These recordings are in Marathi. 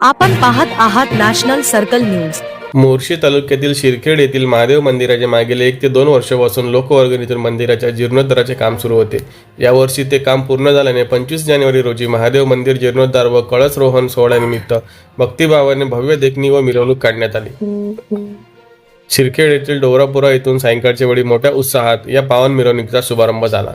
आपण पाहत आहात नॅशनल सर्कल न्यूज. मोर्शी तालुक्यातील शिरखेड येथील महादेव मंदिराच्या मागील एक ते दोन वर्षापासून लोकवर्गणीतून मंदिराच्या जीर्णोद्धाराचे काम सुरू होते. यावर्षी ते काम पूर्ण झाल्याने पंचवीस जानेवारी रोजी महादेव मंदिर जीर्णोद्धार व कळसरोहण सोहळ्यानिमित्त भक्तिभावाने भव्य देखणी व मिरवणूक काढण्यात आली. शिरखेड येथील डोरापुरा येथून सायंकाळच्या वेळी मोठ्या उत्साहात या पावन मिरवणुकीचा शुभारंभ झाला.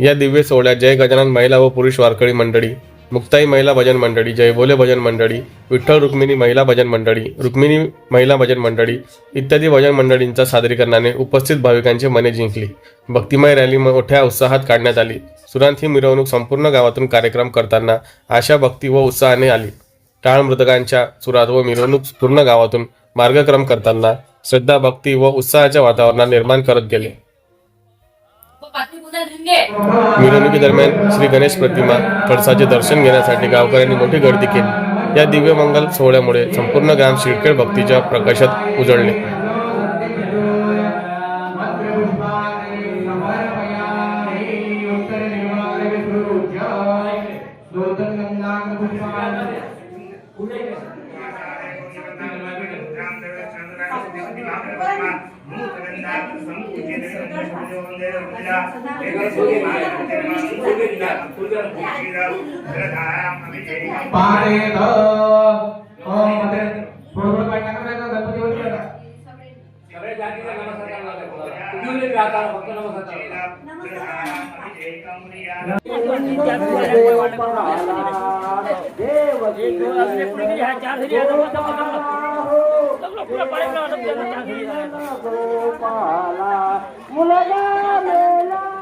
या दिव्य सोहळ्यात जय गजानन महिला व पुरुष वारकरी मंडळी मुक्ताई महिला भजन मंडळी जय बोले भजन मंडळी विठ्ठल रुक्मिणी महिला भजन मंडळी रुक्मिणी महिला भजन मंडळी इत्यादी भजन मंडळींच्या सादरीकरणाने उपस्थित भाविकांचे मने जिंकली. भक्तिमय रॅली मोठ्या उत्साहात काढण्यात आली. सुरांत ही मिरवणूक संपूर्ण गावातून कार्यक्रम करताना आशा भक्ती व उत्साहाने आली. टाळ मृदकांच्या सुरात व मिरवणूक पूर्ण गावातून मार्गक्रम करताना श्रद्धा भक्ती व उत्साहाच्या वातावरणात निर्माण करत गेले. मिरवणुकीदरम्यान श्री गणेश प्रतिमा कळसाचे दर्शन घेण्यासाठी गावकऱ्यांनी मोठी गर्दी केली. या दिव्य मंगल सोहळ्यामुळे संपूर्ण ग्राम शिरखेड भक्तीच्या प्रकाशात उजळले. पारेत ओम हो, मध्ये बरोबर काय टाकलं नाही का गणपती वरती आता? सगळे जातीचा नमस्कार. लागले तुम्ही आता फक्त உலகம் எல்லாம்